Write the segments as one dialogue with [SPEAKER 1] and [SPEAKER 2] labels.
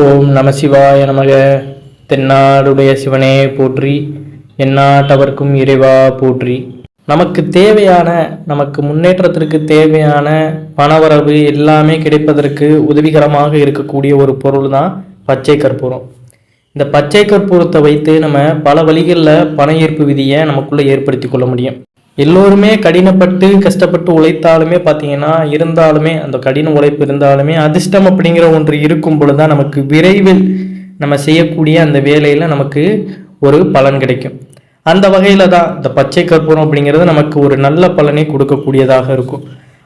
[SPEAKER 1] ஓம் நம சிவாய நமக. தென்னாடுடைய சிவனே போற்றி எந்நாட்டவர்க்கும் இறைவா போற்றி. நமக்கு தேவையான நமக்கு முன்னேற்றத்திற்கு தேவையான பணவரவு எல்லாமே கிடைப்பதற்கு உதவிகரமாக இருக்கக்கூடிய ஒரு பொருள் தான் பச்சை கற்பூரம். இந்த பச்சை கற்பூரத்தை வைத்து நம்ம பல வழிகளில் பண ஈர்ப்பு விதியை நமக்குள்ளே ஏற்படுத்தி கொள்ள முடியும். எல்லோருமே கடினப்பட்டு கஷ்டப்பட்டு உழைத்தாலுமே பார்த்தீங்கன்னா இருந்தாலுமே அந்த கடின உழைப்பு இருந்தாலுமே அதிர்ஷ்டம் அப்படிங்கிற ஒன்று இருக்கும் பொழுது தான் நமக்கு விரைவில் நம்ம செய்யக்கூடிய அந்த வேலையில் நமக்கு ஒரு பலன் கிடைக்கும். அந்த வகையில் தான் இந்த பச்சை கற்பூரம் அப்படிங்கிறது நமக்கு ஒரு நல்ல பலனை கொடுக்கக்கூடியதாக இருக்கும்.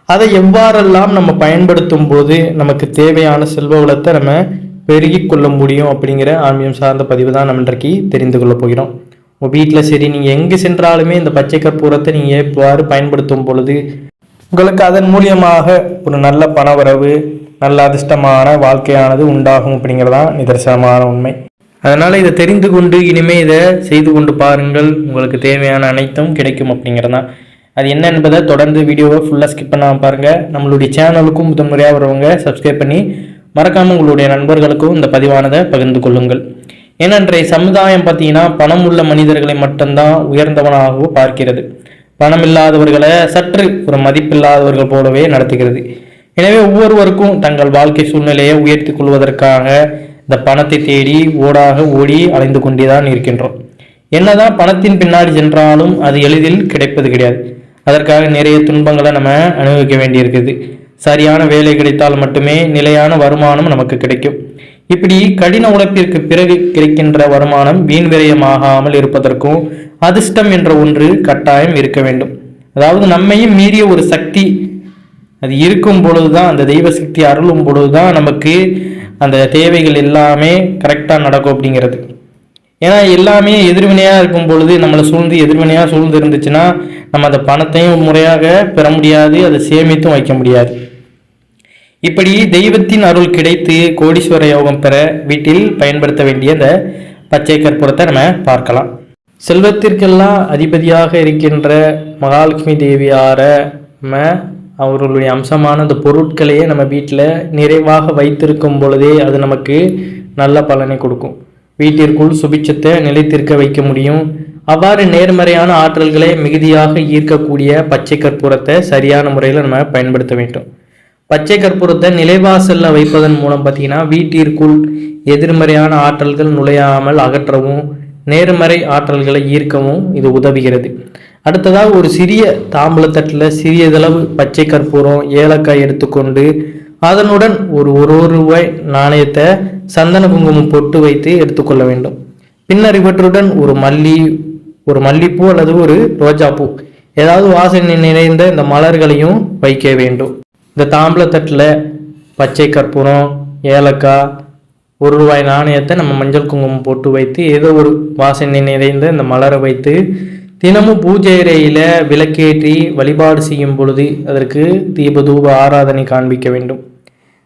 [SPEAKER 1] அதை எவ்வாறெல்லாம் நம்ம பயன்படுத்தும் போது நமக்கு தேவையான செல்வ வளத்தை நம்ம பெருகிக் கொள்ள முடியும் அப்படிங்கிற ஆன்மீகம் சார்ந்த பதிவு தான் நம்ம இன்றைக்கு தெரிந்து கொள்ள போகிறோம். உங்கள் வீட்டில் சரி நீங்கள் எங்கே சென்றாலுமே இந்த பச்சை கற்பூரத்தை நீங்கள் எவ்வாறு பயன்படுத்தும் பொழுது உங்களுக்கு அதன் மூலியமாக ஒரு நல்ல பணவரவு நல்ல அதிர்ஷ்டமான வாழ்க்கையானது உண்டாகும் அப்படிங்கிறதான் நிதர்சனமான உண்மை. அதனால் இதை தெரிந்து கொண்டு இனிமேல் இதை செய்து கொண்டு பாருங்கள். உங்களுக்கு தேவையான அனைத்தும் கிடைக்கும் அப்படிங்கிறதான். அது என்ன என்பதை தொடர்ந்து வீடியோவை ஃபுல்லாக ஸ்கிப் பண்ணாமல் பாருங்கள் நம்மளுடைய சேனலுக்கும் முதன்முறையாக வரவங்க சப்ஸ்கிரைப் பண்ணி மறக்காமல் உங்களுடைய நண்பர்களுக்கும் இந்த பதிவானதை பகிர்ந்து கொள்ளுங்கள். ஏன்னா இன்றைய சமுதாயம் பார்த்தீங்கன்னா பணம் உள்ள மனிதர்களை மட்டும்தான் உயர்ந்தவனாகவோ பார்க்கிறது. பணம் இல்லாதவர்களை சற்று ஒரு மதிப்பில்லாதவர்கள் போலவே நடத்துகிறது. எனவே ஒவ்வொருவருக்கும் தங்கள் வாழ்க்கை சூழ்நிலையை உயர்த்தி கொள்வதற்காக இந்த பணத்தை தேடி ஓடாக ஓடி அலைந்து கொண்டேதான் இருக்கின்றோம். என்னதான் பணத்தின் பின்னாடி சென்றாலும் அது எளிதில் கிடைப்பது கிடையாது. அதற்காக நிறைய துன்பங்களை நம்ம அனுபவிக்க வேண்டியிருக்குது சரியான வேலை கிடைத்தால் மட்டுமே நிலையான வருமானம் நமக்கு கிடைக்கும். இப்படி கடின உழைப்பிற்கு பிறகு கிடைக்கின்ற வருமானம் வீண் விரயமாகாமல் இருப்பதற்கும் அதிர்ஷ்டம் என்ற ஒன்று கட்டாயம் இருக்க வேண்டும். அதாவது நம்மையும் மீறிய ஒரு சக்தி அது இருக்கும் பொழுதுதான் அந்த தெய்வ சக்தி அருளும் பொழுதுதான் நமக்கு அந்த தேவைகள் எல்லாமே கரெக்டாக நடக்கும் அப்படிங்கிறது. ஏன்னா எல்லாமே எதிர்வினையாக இருக்கும் பொழுது நம்மளை சூழ்ந்து எதிர்வினையாக சூழ்ந்து இருந்துச்சுன்னா நம்ம அந்த பணத்தையும் முறையாக பெற முடியாது அதை சேமித்தும் வைக்க முடியாது. இப்படி தெய்வத்தின் அருள் கிடைத்து கோடீஸ்வர யோகம் பெற வீட்டில் பயன்படுத்த வேண்டிய இந்த பச்சை கற்பூரத்தை நம்ம பார்க்கலாம். செல்வத்திற்கெல்லாம் அதிபதியாக இருக்கின்ற மகாலட்சுமி தேவியார நம்ம அவர்களுடைய அம்சமான அந்த பொருட்களையே நம்ம வீட்டில் நிறைவாக வைத்திருக்கும் பொழுதே அது நமக்கு நல்ல பலனை கொடுக்கும். வீட்டிற்குள் சுபிச்சத்தை நிலைத்திருக்க வைக்க முடியும். அவ்வாறு நேர்மறையான ஆற்றல்களை மிகுதியாக ஈர்க்கக்கூடிய பச்சை கற்பூரத்தை சரியான முறையில் நம்ம பயன்படுத்த வேண்டும். பச்சை கற்பூரத்தை நிலைவாசலில் வைப்பதன் மூலம் பார்த்தீங்கன்னா வீட்டிற்குள் எதிர்மறையான ஆற்றல்கள் நுழையாமல் அகற்றவும் நேர்மறை ஆற்றல்களை ஈர்க்கவும் இது உதவுகிறது. அடுத்ததாக ஒரு சிறிய தாம்பூலத்தட்டில் சிறியதளவு பச்சை கற்பூரம் ஏலக்காய் எடுத்துக்கொண்டு அதனுடன் ஒரு ஒரு ஒரு ரூபாய் நாணயத்தை சந்தன குங்குமம் பொட்டு வைத்து எடுத்துக்கொள்ள வேண்டும். பின்னர் இவற்றுடன் ஒரு மல்லி ஒரு மல்லிப்பூ அல்லது ஒரு ரோஜாப்பூ ஏதாவது வாசனை நிறைந்த இந்த மலர்களையும் வைக்க வேண்டும். இந்த தாம்பளத்தட்டில் பச்சை கற்பூரம் ஏலக்காய் ஒரு ரூபாய் நாணயத்தை நம்ம மஞ்சள் குங்குமம் போட்டு வைத்து ஏதோ ஒரு வாசனை நிறைந்த இந்த மலரை வைத்து தினமும் பூஜை அறையில் விளக்கேற்றி வழிபாடு செய்யும் பொழுது அதற்கு தீப தூப ஆராதனை காண்பிக்க வேண்டும்.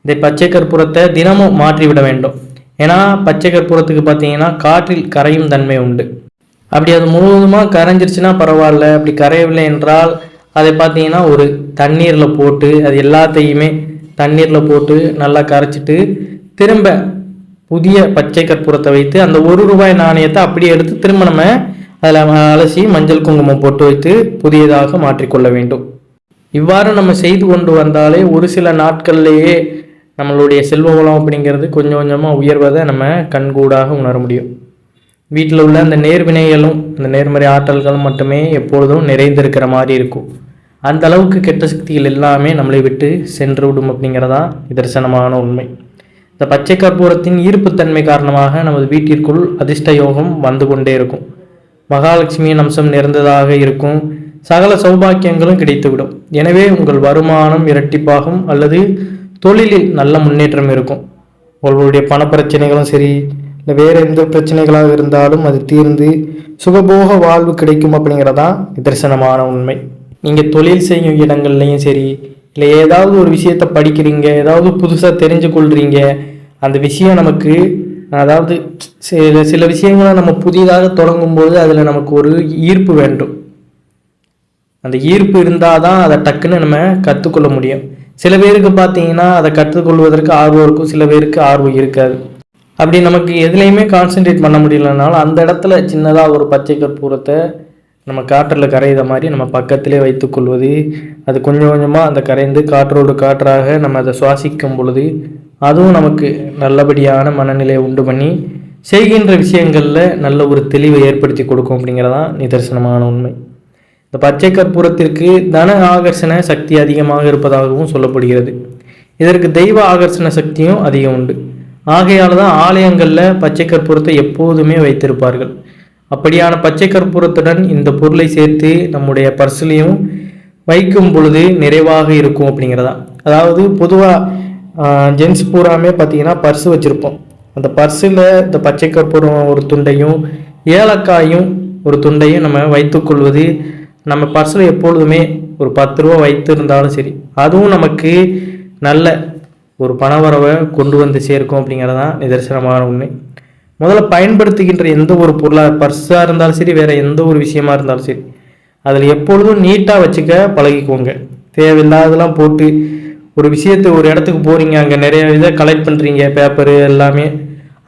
[SPEAKER 1] இந்த பச்சை கற்பூரத்தை தினமும் மாற்றிவிட வேண்டும். ஏன்னா பச்சை கற்பூரத்துக்கு பார்த்தீங்கன்னா காற்றில் கரையும் தன்மை உண்டு. அப்படி அது முழுவதுமாக கரைஞ்சிருச்சுன்னா பரவாயில்ல. அப்படி கரையவில்லை என்றால் அதை பார்த்தீங்கன்னா ஒரு தண்ணீரில் போட்டு அது எல்லாத்தையுமே தண்ணீரில் போட்டு நல்லா கரைச்சிட்டு திரும்ப புதிய பச்சை கற்பூரத்தை வைத்து அந்த ஒரு ரூபாய் நாணயத்தை அப்படியே எடுத்து திரும்ப நம்ம அதில் அலசி மஞ்சள் குங்குமம் போட்டு வைத்து புதியதாக மாற்றிக்கொள்ள வேண்டும். இவ்வாறு நம்ம செய்து கொண்டு வந்தாலே ஒரு சில நாட்கள்லேயே நம்மளுடைய செல்வ வளம் அப்படிங்கிறது கொஞ்சம் கொஞ்சமாக உயர்வதை நம்ம கண்கூடாக உணர முடியும். வீட்டில் உள்ள அந்த நேர்வினைகளும் அந்த நேர்மறை ஆற்றல்களும் மட்டுமே எப்பொழுதும் நிறைந்திருக்கிற மாதிரி இருக்கும். அந்த அளவுக்கு கெட்ட சக்திகள் எல்லாமே நம்மளை விட்டு சென்று விடும் அப்படிங்கிறதா நிதர்சனமான உண்மை. இந்த பச்சை கற்பூரத்தின் ஈர்ப்புத்தன்மை காரணமாக நமது வீட்டிற்குள் அதிர்ஷ்ட யோகம் வந்து கொண்டே இருக்கும். மகாலட்சுமியின் அம்சம் நிறைந்ததாக இருக்கும். சகல சௌபாக்கியங்களும் கிடைத்துவிடும். எனவே உங்கள் வருமானம் இரட்டிப்பாகும் அல்லது தொழிலில் நல்ல முன்னேற்றம் இருக்கும். உங்களுடைய பண பிரச்சனைகளும் சரி இல்லை வேறு எந்த பிரச்சனைகளாக இருந்தாலும் அது தீர்ந்து சுகபோக வாழ்வு கிடைக்கும் அப்படிங்கிறதான் நிதர்சனமான உண்மை. நீங்கள் தொழில் செய்யும் இடங்கள்லையும் சரி இல்லை ஏதாவது ஒரு விஷயத்தை படிக்கிறீங்க ஏதாவது புதுசாக தெரிஞ்சு கொள்கிறீங்க அந்த விஷயம் நமக்கு அதாவது சில சில விஷயங்களை நம்ம புதிதாக தொடங்கும்போது அதில் நமக்கு ஒரு ஈர்ப்பு வேண்டும். அந்த ஈர்ப்பு இருந்தால் தான் அதை டக்குன்னு நம்ம கற்றுக்கொள்ள முடியும். சில பேருக்கு பார்த்தீங்கன்னா அதை கற்றுக்கொள்வதற்கு ஆர்வம் இருக்கும் சில பேருக்கு ஆர்வம் இருக்காது. அப்படி நமக்கு எதுலேயுமே கான்சென்ட்ரேட் பண்ண முடியலனாலும் அந்த இடத்துல சின்னதாக ஒரு பச்சை கற்பூரத்தை நம்ம காற்றில் கரையிற மாதிரி நம்ம பக்கத்திலே வைத்துக்கொள்வது அது கொஞ்சம் கொஞ்சமாக அந்த கரைந்து காற்றோடு காற்றாக நம்ம அதை சுவாசிக்கும் பொழுது அதுவும் நமக்கு நல்லபடியான மனநிலையை உண்டு பண்ணி செய்கின்ற விஷயங்களில் நல்ல ஒரு தெளிவை ஏற்படுத்தி கொடுக்கும் அப்படிங்கிறதான் நிதர்சனமான உண்மை. இந்த பச்சை கற்பூரத்திற்கு தன ஆகர்ஷண சக்தி அதிகமாக இருப்பதாகவும் சொல்லப்படுகிறது. இதற்கு தெய்வ ஆகர்ஷண சக்தியும் அதிகம் உண்டு. ஆகையால் தான் ஆலயங்களில் பச்சை கற்பூரத்தை எப்போதுமே வைத்திருப்பார்கள். அப்படியான பச்சை கற்பூரத்துடன் இந்த பொருளை சேர்த்து நம்முடைய பர்சிலையும் வைக்கும் பொழுது நிறைவாக இருக்கும் அப்படிங்கிறதா. அதாவது பொதுவாக ஜென்ஸ் பூராமே பார்த்தீங்கன்னா பர்ஸ் வச்சுருப்போம். அந்த பர்ஸில் இந்த பச்சை கற்பூரம் ஒரு துண்டையும் ஏலக்காயும் ஒரு துண்டையும் நம்ம வைத்துக்கொள்வது நம்ம பர்ஸில் எப்பொழுதுமே ஒரு பத்து ரூபா வைத்திருந்தாலும் சரி. அதுவும் நமக்கு நல்ல ஒரு பணவரவை கொண்டு வந்து சேர்க்கும் அப்படிங்கிறது தான் நிதர்சனமான உண்மை. முதல்ல பயன்படுத்துகின்ற எந்த ஒரு பொருளாக பர்ஸாக இருந்தாலும் சரி வேறு எந்த ஒரு விஷயமா இருந்தாலும் சரி அதில் எப்பொழுதும் நீட்டாக வச்சுக்க பழகிக்கோங்க. தேவையில்லாததெல்லாம் போட்டு ஒரு விஷயத்தை ஒரு இடத்துக்கு போகிறீங்க அங்கே நிறைய இதை கலெக்ட் பண்ணுறீங்க பேப்பரு எல்லாமே.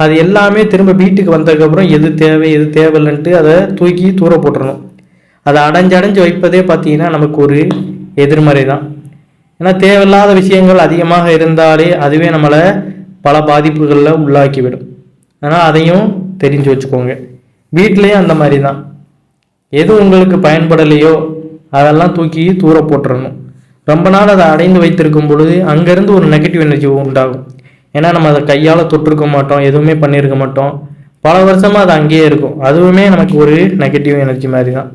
[SPEAKER 1] அது எல்லாமே திரும்ப வீட்டுக்கு வந்ததுக்கப்புறம் எது தேவை எது தேவையில்லைன்ட்டு அதை தூக்கி தூர போட்டுடணும் அதை அடைஞ்சு அடைஞ்சு வைப்பதே பார்த்தீங்கன்னா நமக்கு ஒரு எதிர்மறை தான் ஏன்னா தேவையில்லாத விஷயங்கள் அதிகமாக இருந்தாலே அதுவே நம்மளை பல பாதிப்புகளில் உள்ளாக்கிவிடும். ஆனால் அதையும் தெரிஞ்சு வச்சுக்கோங்க. வீட்லேயும் அந்த மாதிரி தான் எது உங்களுக்கு பயன்படலையோ அதெல்லாம் தூக்கி தூர போட்டுறணும். ரொம்ப நாள் அதை அடைந்து வைத்திருக்கும் பொழுது அங்கேருந்து ஒரு நெகட்டிவ் எனர்ஜி உண்டாகும். ஏன்னா நம்ம அதை கையால் தொட்டிருக்க மாட்டோம் எதுவுமே பண்ணியிருக்க மாட்டோம். பல வருஷமாக அது அங்கேயே இருக்கும். அதுவுமே நமக்கு ஒரு நெகட்டிவ் எனர்ஜி மாதிரி தான்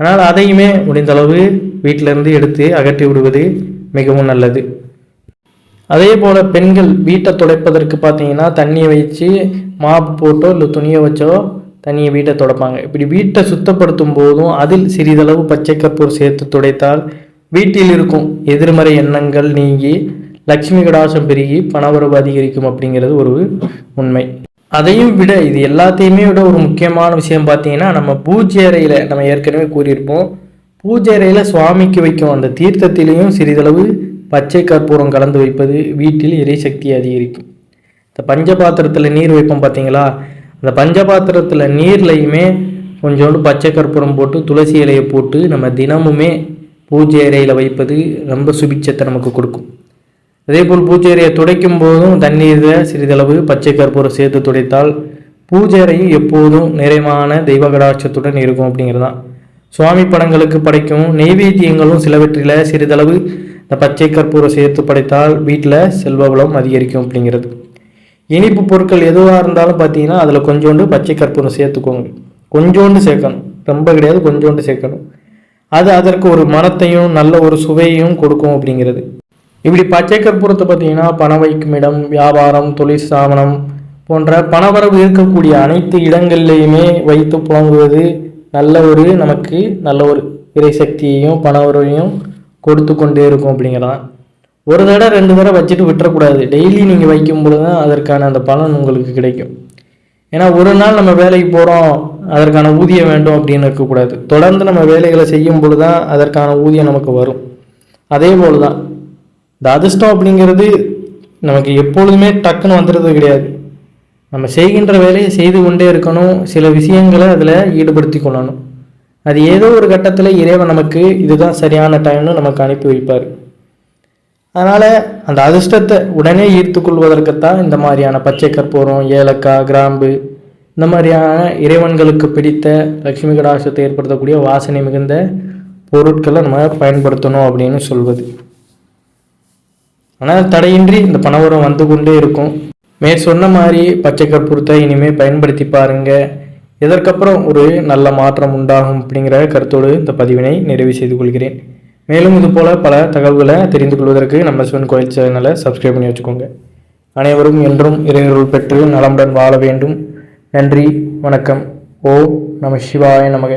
[SPEAKER 1] அதனால் அதையுமே முடிந்தளவு வீட்டிலேருந்து எடுத்து அகற்றி விடுவது மிகவும் நல்லது. அதே போல் பெண்கள் வீட்டை துடைப்பதற்கு பார்த்தீங்கன்னா தண்ணியை வச்சு மாப்பு போட்டோ இல்லை துணியை வச்சோ தண்ணியை வீட்டை துடைப்பாங்க. இப்படி வீட்டை சுத்தப்படுத்தும் போதும் அதில் சிறிதளவு பச்சை கற்பூர் சேர்த்து துடைத்தால் வீட்டில் இருக்கும் எதிர்மறை எண்ணங்கள் நீங்கி லக்ஷ்மி கடாசம் பெருகி பணவரவு அதிகரிக்கும் அப்படிங்கிறது ஒரு உண்மை. அதையும் விட இது எல்லாத்தையுமே விட ஒரு முக்கியமான விஷயம் பார்த்தீங்கன்னா நம்ம பூஜை அறையில் நம்ம ஏற்கனவே கூறியிருப்போம் பூஜை அறையில் சுவாமிக்கு வைக்கும் அந்த தீர்த்தத்திலையும் சிறிதளவு பச்சை கற்பூரம் கலந்து வைப்பது வீட்டில் இறைசக்தியை அதிகரிக்கும். இந்த பஞ்சபாத்திரத்தில் நீர் வைப்போம் பார்த்தீங்களா அந்த பஞ்சபாத்திரத்தில் நீர்லையுமே கொஞ்சோண்டு பச்சை கற்பூரம் போட்டு துளசி இலையை போட்டு நம்ம தினமுமே பூஜை அறையில் வைப்பது ரொம்ப சுபிச்சத்தை நமக்கு கொடுக்கும். அதே போல் பூஜை அறையை துடைக்கும் போதும் தண்ணீரில் சிறிதளவு பச்சை கற்பூரம் சேர்த்து துடைத்தால் பூஜை அறையும் எப்போதும் நிறைவான தெய்வ கடாட்சத்துடன் இருக்கும் அப்படிங்கிறது தான் சுவாமி படங்களுக்கு படைக்கும் நெய்வேத்தியங்களும் சிலவற்றில் சிறிதளவு இந்த பச்சை கற்பூரம் சேர்த்து படைத்தால் வீட்டில் செல்வ வளம் அதிகரிக்கும் அப்படிங்கிறது. இனிப்பு பொருட்கள் எதுவாக இருந்தாலும் பார்த்தீங்கன்னா அதில் கொஞ்சோண்டு பச்சை கற்பூரம் சேர்த்துக்கோங்க. கொஞ்சோண்டு சேர்க்கணும். ரொம்ப கிடையாது கொஞ்சோண்டு சேர்க்கணும். அது அதற்கு ஒரு மனத்தையும் நல்ல ஒரு சுவையையும் கொடுக்கும் அப்படிங்கிறது. இப்படி பச்சை கற்பூரத்தை பார்த்தீங்கன்னா பணம் வைக்கும் இடம் வியாபாரம் தொழில் ஸ்தாபனம் போன்ற பணவரவு இருக்கக்கூடிய அனைத்து இடங்கள்லையுமே வைத்து புழங்குவது நல்ல ஒரு நமக்கு நல்ல ஒரு திரை சக்தியையும் பண உறவையும் கொடுத்து கொண்டே இருக்கும் அப்படிங்கிறதான் ஒரு தடவை ரெண்டு தடவை வச்சுட்டு விட்டுறக்கூடாது. டெய்லி நீங்கள் வைக்கும் பொழுது தான் அதற்கான அந்த பலன் உங்களுக்கு கிடைக்கும். ஏன்னா ஒரு நாள் நம்ம வேலைக்கு போகிறோம் அதற்கான ஊதியம் வேண்டும் அப்படின்னு இருக்கக்கூடாது. தொடர்ந்து நம்ம வேலைகளை செய்யும் பொழுது தான் அதற்கான ஊதியம் நமக்கு வரும். அதே போல் தான். இந்த அதிர்ஷ்டம் அப்படிங்கிறது நமக்கு எப்பொழுதுமே டக்குன்னு வந்துடுறது கிடையாது. நம்ம செய்கின்ற வேலையை செய்து கொண்டே இருக்கணும். சில விஷயங்களை அதில் ஈடுபடுத்தி கொள்ளணும். அது ஏதோ ஒரு கட்டத்தில் இறைவன் நமக்கு இதுதான் சரியான டைம்னு நமக்கு அனுப்பி வைப்பார். அதனால் அந்த அதிர்ஷ்டத்தை உடனே ஈர்த்து கொள்வதற்குத்தான் இந்த மாதிரியான பச்சை கற்பூரம் ஏலக்காய் கிராம்பு இந்த மாதிரியான இறைவன்களுக்கு பிடித்த லக்ஷ்மி கடாசத்தை ஏற்படுத்தக்கூடிய வாசனை மிகுந்த பொருட்களை நம்ம பயன்படுத்தணும் அப்படின்னு சொல்வது. ஆனால் தடையின்றி இந்த பணவரம் வந்து கொண்டே இருக்கும். மேற் சொன்ன மாதிரி பச்சை கற்பூரத்தை இனிமேல் பயன்படுத்தி பாருங்க. இதற்கப்புறம் ஒரு நல்ல மாற்றம் உண்டாகும் அப்படிங்கிற கருத்தோடு இந்த பதிவினை நிறைவு செய்து கொள்கிறேன். மேலும் இதுபோல பல தகவல்களை தெரிந்து கொள்வதற்கு நம்ம சிவன் கோயில் சேனலை சப்ஸ்கிரைப் பண்ணி வச்சுக்கோங்க. அனைவரும் என்றும் இறையருள் பெற்று நலமுடன் வாழ வேண்டும். நன்றி வணக்கம். ஓ நம சிவாய நமக.